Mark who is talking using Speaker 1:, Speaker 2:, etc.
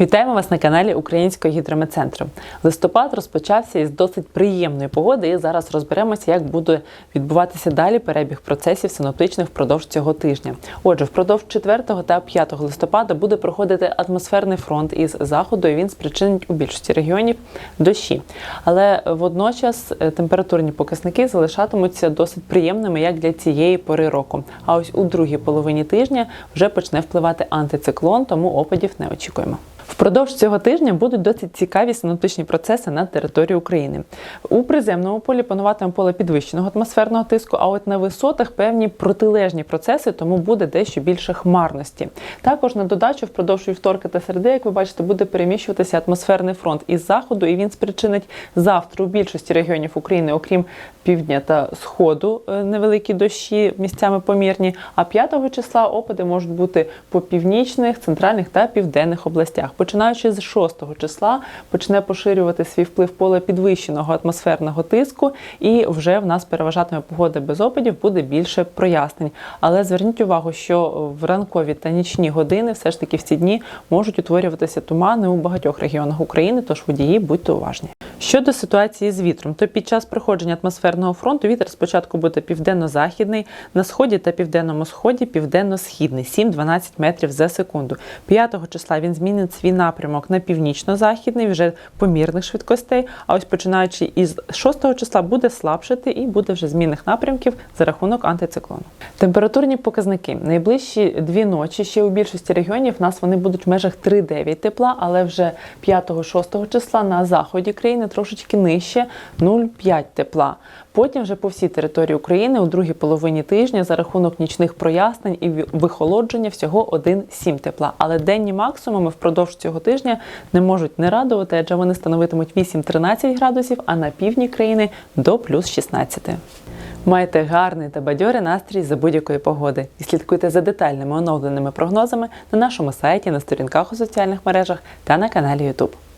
Speaker 1: Вітаємо вас на каналі Українського гідрометцентру. Листопад розпочався із досить приємної погоди, і зараз розберемося, як буде відбуватися далі перебіг процесів синоптичних впродовж цього тижня. Отже, впродовж 4 та 5 листопада буде проходити атмосферний фронт із заходу, і він спричинить у більшості регіонів дощі. Але водночас е, температурні показники залишатимуться досить приємними як для цієї пори року. А ось у другій половині тижня вже почне впливати антициклон, тому опадів не очікуємо. Впродовж цього тижня будуть досить цікаві синоптичні процеси на території України. У приземному полі пануватиме поле підвищеного атмосферного тиску, а от на висотах певні протилежні процеси, тому буде дещо більше хмарності. Також на додачу впродовж вівторка та середи, як ви бачите, буде переміщуватися атмосферний фронт із заходу, і він спричинить завтра у більшості регіонів України, окрім півдня та сходу, е, невеликі дощі місцями помірні. А 5 числа опади можуть бути по північних, центральних та південних областях. Починаючи з 6 числа почне поширювати свій вплив поле підвищеного атмосферного тиску, і вже в нас переважатиме погода без опадів, буде більше прояснень. Але зверніть увагу, що в ранкові та нічні години все ж таки в ці дні можуть утворюватися тумани у багатьох регіонах України, тож водії будьте уважні. Щодо ситуації з вітром, то під час проходження атмосферного фронту вітер спочатку буде південно-західний, на сході та південному сході південно-східний 7-12 метрів за секунду. 5 числа він змінить свій напрямок на північно-західний, вже помірних швидкостей. А ось починаючи із 6 числа буде слабшати і буде вже змінних напрямків за рахунок антициклону. Температурні показники найближчі дві ночі ще у більшості регіонів в нас вони будуть в межах 3-9 тепла, але вже 5-6 числа на заході країни трошечки нижче 0,5 тепла. Потім вже по всій території України у другій половині тижня за рахунок нічних прояснень і вихолодження всього 1,7 тепла. Але денні максимуми впродовж цього тижня не можуть не радувати, адже вони становитимуть 8-13 градусів, а на півдні країни до плюс 16. Майте гарний та бадьорий настрій за будь-якої погоди і слідкуйте за детальними оновленими прогнозами на нашому сайті, на сторінках у соціальних мережах та на каналі YouTube.